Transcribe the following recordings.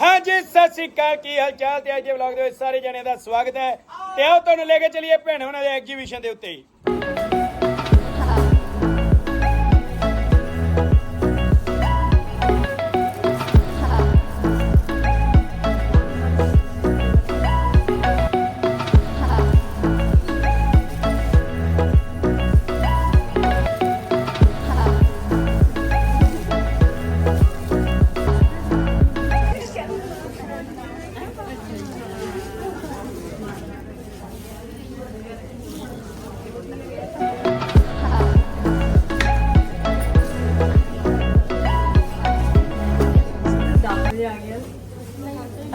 ਹਾਂਜੀ, ਸਤਿ ਸ੍ਰੀ ਅਕਾਲ। ਕੀ ਹਾਲ ਚਾਲ ਤੇ ਅੱਜ ਦੇ ਵਲੌਗ ਦੇ ਵਿੱਚ ਸਾਰੇ ਜਣਿਆਂ ਦਾ ਸਵਾਗਤ ਹੈ। ਤੇ ਆਓ ਤੁਹਾਨੂੰ ਲੈ ਕੇ ਚਲੀਏ ਭੈਣ ਉਹਨਾਂ ਦੇ ਐਗਜੀਬਿਸ਼ਨ ਦੇ ਉੱਤੇ।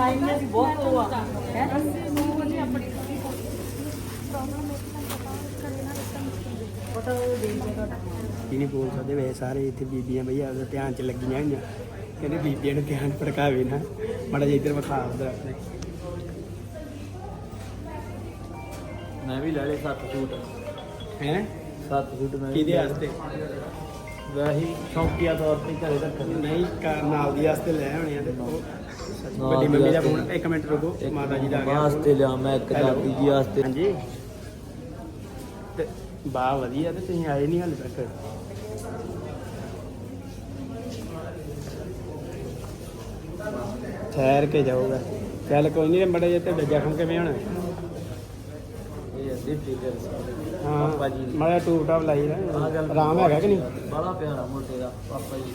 ਟਾਈਮ ਨੇ ਬਹੁਤ ਹੈ? ਨਹੀਂ ਬੋਲ ਸਕਦੇ ਵੇ ਸਾਰੇ ਇੱਥੇ ਬੀਬੀਆਂ ਬਈ ਆਪਦੇ ਧਿਆਨ 'ਚ ਲੱਗੀਆਂ ਹੋਈਆਂ। ਕਹਿੰਦੇ ਬੀਬੀਆਂ ਨੂੰ ਧਿਆਨ ਭੜਕਾਵੇ ਨਾ ਮਾੜਾ ਜਿਹਾ ਇੱਧਰ ਵਿਖਾ ਉਧਰ ਆਪਣੇ ਮੈਂ ਵੀ ਲੈ ਲਏ ਸੱਤ ਸੂਟ। ਹੈ? ਸੱਤ ਸੂਟ ਮੈਂ ਕਿਹਦੇ। ਵਾਸਤੇ? ਵੈਸੇ ਸ਼ੌਕੀਆ ਤੌਰ ਤੇ ਘਰੇ ਰੱਖਣ। ਲਈ ਨਹੀਂ ਨਾਲ ਦੀ ਵਾਸਤੇ ਲੈ ਆਉਣੇ ਆ ਤੇ ਵੱਡੀ ਦੀ ਮੰਮੀ ਦਾ ਵਾਸਤੇ। ਫੋਨ ਇੱਕ ਮਿੰਟ ਰੁਕੋ ਇੱਕ ਮਾਤਾ ਜੀ ਦਾ ਆ ਗਿਆ ਵਾਸਤੇ ਲਿਆ ਮੈਂ ਇੱਕ Hello. ਦਾਦੀ ਜੀ ਵਾਸਤੇ। ਹਾਂਜੀ। ਤੇ ਬਾ ਵਧੀਆ ਤੇ ਤੁਸੀਂ ਆਏ ਨਹੀਂ ਹਾਲੇ ਤੱਕ। ਠਹਿਰ ਕੇ ਜਾਊਗਾ ਚੱਲ ਕੋਈ ਨਹੀਂ ਮੜਾ ਜੇ ਤੁਹਾਡਾ ਜ਼ਖਮ ਕਿਵੇਂ ਹੋਣਾ? ਇਹ ਅੱਧੀ ਟ੍ਰਿਗਰ ਹਾਂ। ਪਾਪਾ ਜੀ। ਮੜਾ ਟੂਬ ਟਾਪ ਲਾਈ ਨਾ। ਆਰਾਮ ਹੈਗਾ ਕਿ ਨਹੀਂ? ਬੜਾ ਪਿਆਰਾ ਮੋਟੇ ਦਾ ਪਾਪਾ ਜੀ।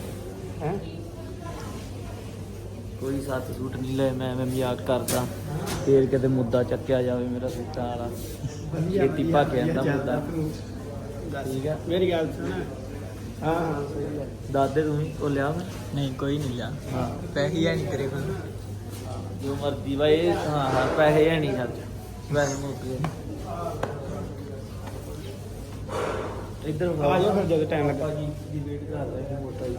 ਹੈ? ਕੋਈ ਸੱਤ ਸੂਟ ਨਹੀਂ ਲਏ ਮੈਂ ਐਵੇਂ ਮਜ਼ਾਕ ਕਰਦਾ। ਫੇਰ ਕਿਤੇ ਮੁੱਦਾ ਚੱਕਿਆ ਜਾਵੇ ਮੇਰਾ ਸੂਟਾਂ ਵਾਲਾ। ਛੇਤੀ ਭੱਜ ਜਾਂਦਾ ਮੁੱਦਾ। ਠੀਕ ਆ? ਮੇਰੀ ਗੱਲ ਸੁਣ। ਹਾਂ ਹਾਂ ਸਹੀ ਹੈ ਦਾਦੇ ਤੂੰ ਹੀ ਉਹ ਲਿਆ ਮੈਂ? ਨਹੀਂ ਕੋਈ ਨਹੀਂ ਲਿਆ। ਹਾਂ। ਪੈਸੇ ਹੈ ਨਹੀਂ ਤੇਰੇ ਕੋਲ। ਜੋ ਮਰਜ਼ੀ ਵਾ ਇਹ ਹਾਂ ਹਾਂ ਪੈਸੇ ਹੈ ਨਹੀਂ ਸੱਚ ਪੈਸੇ ਮੁੱਕ ਗਏ। ਇੱਧਰ ਆ ਜਾਓ ਫਿਰ ਜਦੋਂ ਟਾਈਮ ਲੱਗਾ। ਜੀ ਦੀ ਵੇਟ ਕਰ ਰਹੇ ਮੋਟਾ ਜੀ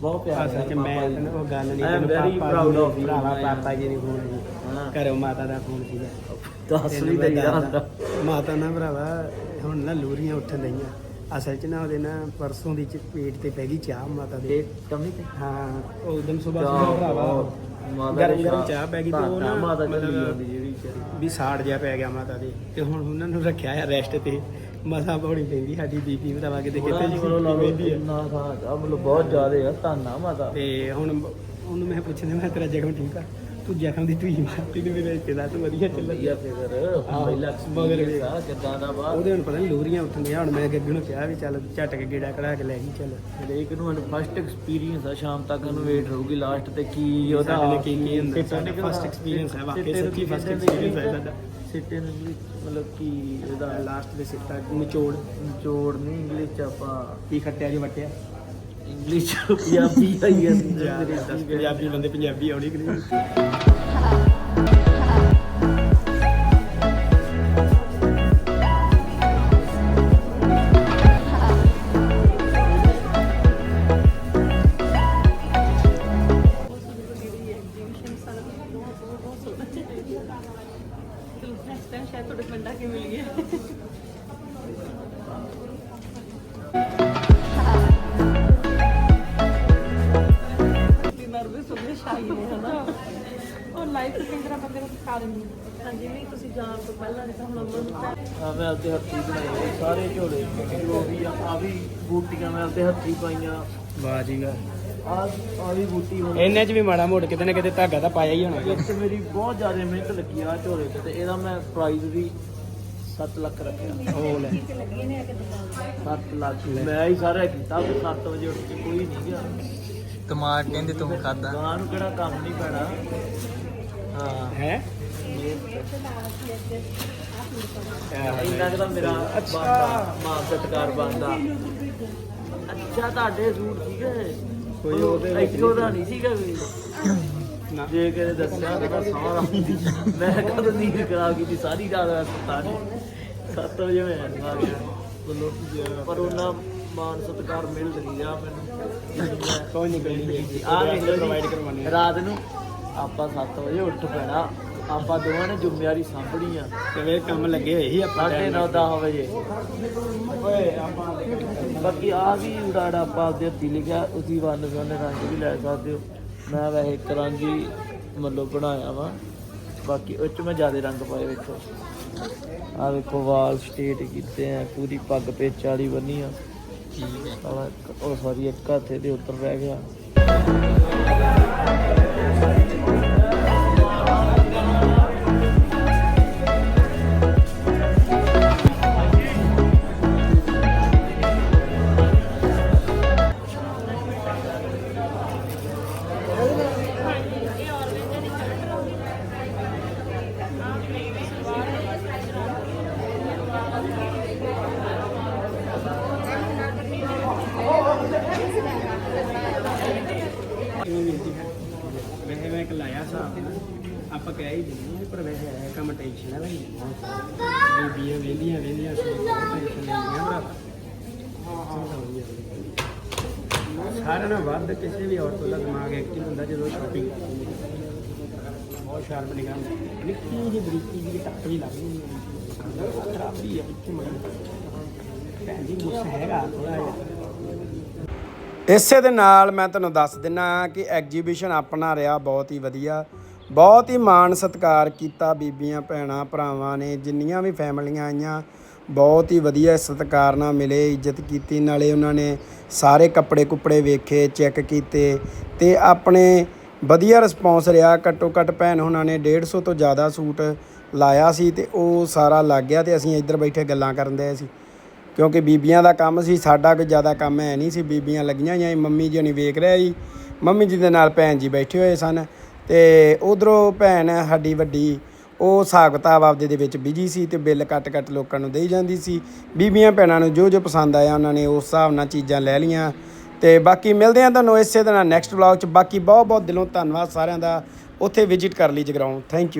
ਬਹੁਤ ਪਿਆਰ ਅਸਲ ਚ ਮੈਂ ਤੈਨੂੰ ਉਹ ਗੱਲ ਨਹੀਂ ਭਰਾਵਾ ਪਾਪਾ ਜੀ ਨੇ ਫੋਨ ਹਾਂ। ਘਰੋਂ ਮਾਤਾ ਦਾ ਫੋਨ ਸੀਗਾ। ਦੱਸ ਤੈਨੂੰ ਵੀ ਮੈਂ ਦਈਦਾ ਦੱਸਦਾ। ਹੁੰਦਾ। ਮਾਤਾ ਨਾ ਭਰਾਵਾ ਹੁਣ ਨਾ ਲੋਰੀਆਂ ਉੱਠਣ ਲਈਆਂ ਅਸਲ ਚ ਨਾ ਉਹਦੇ ਨਾ ਪਰਸੋਂ ਦੀ ਚ ਪੇਟ ਤੇ ਪੈ ਗਈ ਚਾਹ ਮਾਤਾ ਦੇ। ਕਮੀ ਤੇ? ਹਾਂ ਉਹ ਦਿਨ ਸਵੇਰ ਚਾਹ ਸਵੇਰ ਭਰਾਵਾ। ਮਾਤਾ ਗਰਮ ਦੀ ਗਰਮ ਚਾਹ ਪੈ ਗਈ ਤੇ ਉਹ ਨਾ। ਮਾਤਾ ਚੱਲੀ ਮਤਲਬ ਜਾਂਦੀ ਜਿਹੜੀ ਵਿਚਾਰੀ ਵੀ ਸਾੜ ਜਿਹਾ ਪੈ ਗਿਆ ਮਾਤਾ ਦੇ। ਤੇ ਹੁਣ ਉਹਨਾਂ ਨੂੰ ਰੱਖਿਆ ਰੈਸਟ ਤੇ। ਮਸਾ ਪਾਉਣੀ ਪੈਂਦੀ ਸਾਡੀ ਬੀਬੀ ਭਰਾਵਾ ਕਿਤੇ ਕਿਤੇ ਜੀ ਪੈਂਦੀ ਹੈ ਨਾ ਆ ਮਤਲਬ ਬਹੁਤ ਜ਼ਿਆਦੇ ਆ ਧੰਨਾ ਮਾਤਾ। ਤੇ ਹੁਣ ਉਹਨੂੰ ਮੈਂ ਪੁੱਛਦੇ ਮੈਂ ਤੇਰਾ ਜ਼ਖਮ ਠੀਕ ਆ? ਤੂੰ ਜ਼ਖਮ ਦੀ ਧੂਈ ਮਾਰਤੀ ਤੇ ਮੇਰੇ ਇੱਥੇ ਦਾ ਤੂੰ ਵਧੀਆ ਚੱਲ ਵਧੀਆ ਫਿਕਰ ਹਾਂ, ਪਹਿਲਾ ਮਗਰ ਆ ਕਿਦਾਂ ਦਾ ਬਾਅਦ ਉਹਦੇ ਹੁਣ ਪਤਾ ਨਹੀਂ ਲੋਰੀਆਂ ਉੱਠਣੀਆਂ ਹੁਣ ਮੈਂ ਗੱਗੂ ਨੂੰ ਕਿਹਾ ਵੀ ਚੱਲ ਝਟ ਕੇ ਗੇੜਾ ਕਢਾ ਕੇ ਲੈ ਗਈ ਚੱਲ। ਹਰੇਕ ਨੂੰ ਫਸਟ ਐਕਸਪੀਰੀਅੰਸ ਆ ਸ਼ਾਮ ਤੱਕ ਉਹਨੂੰ ਵੇਟ ਰਹੂਗੀ ਲਾਸਟ ਤੇ ਕੀ ਉਹਦਾ ਸਾਡੇ ਕੀ ਕੀ ਹੁੰਦਾ ਸਾਡਾ। ਫਸਟ ਐਕਸਪੀਰੀਅੰਸ ਹੈ ਵਾਕਈ ਨੂੰ ਸੱਚੀ ਫਸਟ ਐਕਸਪੀਰੀਅੰਸ ਹੈ ਨੇ? ਸਾਡਾ। ਸਿੱਟੇ ਨੂੰ ਵੀ ਮਤਲਬ ਕੀ ਇਹਦਾ ਲਾਸਟ ਦੇ ਸਿੱਟਾ ਨਿਚੋੜ। ਜੋੜ ਨਹੀਂ ਇੰਗਲਿਸ਼ ਚ ਆਪਾਂ ਕੀ ਖੱਟਿਆ ਜੀ ਵਟਿਆ? ਇੰਗਲਿਸ਼ ਚ ਪੰਜਾਬੀ ਆਈ ਆ। ਪੰਜਾਬੀ ਬੰਦੇ ਪੰਜਾਬੀ ਆਉਣੀ ਕਿ ਨਹੀਂ? ਨੈਕਸਟ ਟਾਈਮ ਸ਼ਾਇਦ ਤੁਹਾਡੇ ਪਿੰਡ ਕੇ ਮਿਲ ਗਿਆ। ਨਰਵਸ ਹੋ ਗਏ ਸ਼ਾਈ ਨੇ ਹਨਾ ਉਹ ਲਾਈਫ ਤਰ੍ਹਾਂ ਬੰਦੇ ਨੂੰ ਸਿਖਾ ਦਿੰਦੀ ਹਾਂਜੀ ਨਹੀਂ ਤੁਸੀਂ ਜਾਣ ਤੋਂ ਪਹਿਲਾਂ ਨਹੀਂ ਤਾਂ ਹੁਣ ਅੰਦਰ ਨੂੰ ਆ ਮੈਂ ਆਪਦੇ ਹੱਥੀ ਬਣਾਏ ਸਾਰੇ ਝੋਲੇ। ਜੋ ਵੀ ਆ ਆ ਵੀ ਬੂਟੀਆਂ ਮੈਂ ਆਪਦੇ ਹੱਥੀ ਪਾਈਆਂ। ਵਾਹ ਜੀ ਵਾਹ। ਆ ਆ ਵੀ ਬੂਟੀ ਹੁਣ ਇਹਨੇ ਚ ਵੀ ਮਾੜਾ ਮੋੜ ਕਿਤੇ ਨਾ ਕਿਤੇ ਧਾਗਾ ਤਾਂ ਪਾਇਆ ਹੀ ਹੋਣਾ। ਇੱਕ ਮੇਰੀ ਬਹੁਤ ਜ਼ਿਆਦਾ ਮਿਹਨਤ ਲੱਗੀ ਆ ਝੋਲੇ ਤੇ ਤੇ ਇਹਦਾ ਮੈਂ ਪ੍ਰਾਈਜ਼ ਵੀ 7 ਲੱਖ ਰੱਖਿਆ। ਉਹ ਲੈ। 7 ਲੱਖ। ਮੈਂ ਹੀ ਸਾਰਾ ਕੀਤਾ ਤੇ 7 ਵਜੇ ਉੱਠ ਕੇ ਕੋਈ ਨਹੀਂ ਗਿਆ। ਤਮਾਕ ਕਹਿੰਦੇ ਤੂੰ ਖਾਦਾ ਗਾਂ ਨੂੰ ਕਿਹੜਾ ਕੰਮ ਨਹੀਂ ਪੈਣਾ। ਹਾਂ। ਹੈ? ਇੰਨਾ ਤਾਂ ਮੇਰਾ ਅੱਛਾ। ਬਣਦਾ ਮਾਂ ਸਤਕਾਰ ਬੰਦਾ ਅੱਛਾ ਤੁਹਾਡੇ ਸੂਟ ਸੀਗੇ। ਕੋਈ ਉਹਦੇ ਵਿੱਚ ਇੱਥੋਂ ਦਾ ਨਹੀਂ ਸੀਗਾ ਵੀ। ਨਾ। ਜੇ ਕਿਤੇ ਦੱਸਿਆ ਤਾਂ ਸਾਰਾ ਮੈਂ ਕਦੋਂ ਨੀਂਦ ਖਰਾਬ ਕੀਤੀ ਸਾਰੀ ਰਾਤ ਹਸਪਤਾਲ 7 ਵਜੇ ਮੈਂ ਆ ਗਿਆ। ਬੋਲੋ ਪਰ ਉਹਨਾਂ ਮਾਨ ਸਤਕਾਰ ਮਿਲ ਰਹੀ ਆ ਮੈਨੂੰ। ਕੋਈ ਨਹੀਂ ਕੋਈ ਨਹੀਂ। ਆ ਦੇਖ ਲਓ ਪ੍ਰੋਵਾਈਡ ਜੀ, ਕਰਵਾਉਣੀ ਆ। ਰਾਤ ਨੂੰ ਆਪਾਂ 7 ਵਜੇ ਉੱਠ ਪੈਣਾ। ਆਪਾਂ ਦੋਵਾਂ ਨੇ ਜ਼ਿੰਮੇਵਾਰੀ ਸਾਂਭਣੀ ਆ। ਕਿਵੇਂ ਕੰਮ ਲੱਗੇ ਹੋਏ ਸੀ ਆਪਾਂ ਸਾਢੇ 9 10 ਵਜੇ। ਓਏ ਆਪਾਂ ਬਾਕੀ ਆ ਵੀ ਉਡਾੜਾ ਆਪਾਂ ਆਪਦੇ ਹੱਥੀ ਲਿਖਿਆ ਉਸੀ ਵੰਨ ਸੋਨੇ ਰੰਗ ਵੀ ਲੈ ਸਕਦੇ ਹੋ। ਮੈਂ ਵੈਸੇ ਇੱਕ ਰੰਗ ਹੀ ਮਤਲਬ ਬਣਾਇਆ ਵਾ। ਬਾਕੀ ਉਹ ਚ ਮੈਂ ਜ਼ਿਆਦਾ ਰੰਗ ਪਾਏ ਵੇਖੋ। ਆ ਵੇਖੋ ਵਾਲ ਸਟੇਟ ਕੀਤੇ ਆ ਪੂਰੀ ਪੱਗ ਪੇਚ ਵਾਲੀ ਬੰਨੀ ਆ। ਠੀਕ ਹੈ। ਉਹ ਸੌਰੀ ਇੱਕ ਹੱਥ ਦੇ ਉੱਤਰ ਰਹਿ ਗਿਆ। ਕਿਵੇਂ ਮਿਲਦੀ ਹੈ। ਵੈਸੇ ਮੈਂ ਇੱਕ ਲਾਇਆ ਹਿਸਾਬ ਆਪਾਂ ਕਹਿ ਹੀ ਦਿੰਦੇ ਹਾਂ, ਪਰ ਵੈਸੇ ਇਹ ਕੰਮ ਟੈਨਸ਼ਨ ਵਾਲਾ ਹੀ ਹੈ ਬੀਬੀਆਂ ਵੇਂਦੀਆਂ ਵੇਂਦੀਆਂ ਸੋ ਟੈਨਸ਼ਨ ਲੈਂਦੀਆਂ ਭਰਾ ਸਾਰਿਆਂ ਨਾਲੋਂ ਵੱਧ ਕਿਸੇ ਵੀ ਔਰਤ ਦਾ ਦਿਮਾਗ ਐਕਟਿਵ ਹੁੰਦਾ ਜਦੋਂ ਸ਼ਾਪਿੰਗ ਕਰਦੀ ਹੈ। ਬਹੁਤ ਸ਼ਾਰਪ ਨਿਗਾਹ ਹੁੰਦੀ। ਨਿੱਕੀ ਜਿਹੀ ਬਰੀਕੀ ਜਿਹੀ ਟੱਪ ਜਿਹੀ ਲੱਗਦੀ ਹੈ। ਖਰਾਬੀ ਹੈ ਇੱਥੇ ਮਗਰ ਭੈਣ ਜੀ, ਗੁੱਸਾ ਹੈਗਾ ਥੋੜਾ ਜਿਹਾ। ਇਸੇ ਦੇ ਨਾਲ ਮੈਂ ਤੁਹਾਨੂੰ ਦੱਸ ਦਿੰਨਾ ਕਿ ਐਗਜੀਬਿਸ਼ਨ ਆਪਣਾ ਰਿਹਾ ਬਹੁਤ ਹੀ ਵਧੀਆ। ਬਹੁਤ ਹੀ ਮਾਣ ਸਤਿਕਾਰ ਕੀਤਾ ਬੀਬੀਆਂ, ਭੈਣਾਂ, ਭਰਾਵਾਂ ਨੇ, ਜਿੰਨੀਆਂ ਵੀ ਫੈਮਲੀਆਂ ਆਈਆਂ, ਬਹੁਤ ਹੀ ਵਧੀਆ ਸਤਿਕਾਰ ਨਾਲ ਮਿਲੇ, ਇੱਜ਼ਤ ਕੀਤੀ। ਨਾਲੇ ਉਹਨਾਂ ਨੇ ਸਾਰੇ ਕੱਪੜੇ ਕੁੱਪੜੇ ਵੇਖੇ, ਚੈੱਕ ਕੀਤੇ ਤੇ ਆਪਣੇ ਵਧੀਆ ਰਿਸਪੌਂਸ ਰਿਹਾ। ਘੱਟੋ ਘੱਟ ਭੈਣ ਉਹਨਾਂ ਨੇ 150 ਤੋਂ ਜ਼ਿਆਦਾ ਸੂਟ ਲਾਇਆ ਸੀ ਤੇ ਉਹ ਸਾਰਾ ਲੱਗ ਗਿਆ ਤੇ ਅਸੀਂ ਇੱਧਰ ਬੈਠੇ ਗੱਲਾਂ ਕਰਨ ਦੇ ਸੀ। ਕਿਉਂਕਿ ਬੀਬੀਆਂ ਦਾ ਕੰਮ ਸੀ, ਸਾਡਾ ਕੋਈ ਜ਼ਿਆਦਾ ਕੰਮ ਹੈ ਨਹੀਂ ਸੀ। ਬੀਬੀਆਂ ਲੱਗੀਆਂ ਹੋਈਆਂ ਸੀ, ਮੰਮੀ ਜੀ ਨਹੀਂ ਵੇਖ ਰਿਹਾ ਜੀ ਮੰਮੀ ਜੀ ਦੇ ਨਾਲ ਭੈਣ ਜੀ ਬੈਠੇ ਹੋਏ ਸਨ ਤੇ ਉਧਰੋਂ ਭੈਣ ਸਾਡੀ ਵੱਡੀ, ਉਹ ਹਿਸਾਬ ਕਿਤਾਬ ਆਪਦੇ ਦੇ ਵਿੱਚ ਬਿਜ਼ੀ ਸੀ ਤੇ ਬਿੱਲ ਕੱਟ ਕੱਟ ਲੋਕਾਂ ਨੂੰ ਦੇਈ ਜਾਂਦੀ ਸੀ। ਬੀਬੀਆਂ ਭੈਣਾਂ ਨੂੰ ਜੋ ਜੋ ਪਸੰਦ ਆਇਆ, ਉਹਨਾਂ ਨੇ ਉਸ ਹਿਸਾਬ ਨਾਲ ਚੀਜ਼ਾਂ ਲੈ ਲਈਆਂ। ਤੇ ਬਾਕੀ ਮਿਲਦੇ ਆ ਤੁਹਾਨੂੰ ਇਸੇ ਤਰ੍ਹਾਂ ਨੈਕਸਟ ਵਲੌਗ 'ਚ। ਬਾਕੀ ਬਹੁਤ ਬਹੁਤ ਦਿਲੋਂ ਧੰਨਵਾਦ ਸਾਰਿਆਂ ਦਾ। ਉੱਥੇ ਵਿਜ਼ਿਟ ਕਰ ਲਈ ਜਗਰਾਉਂ। Thank you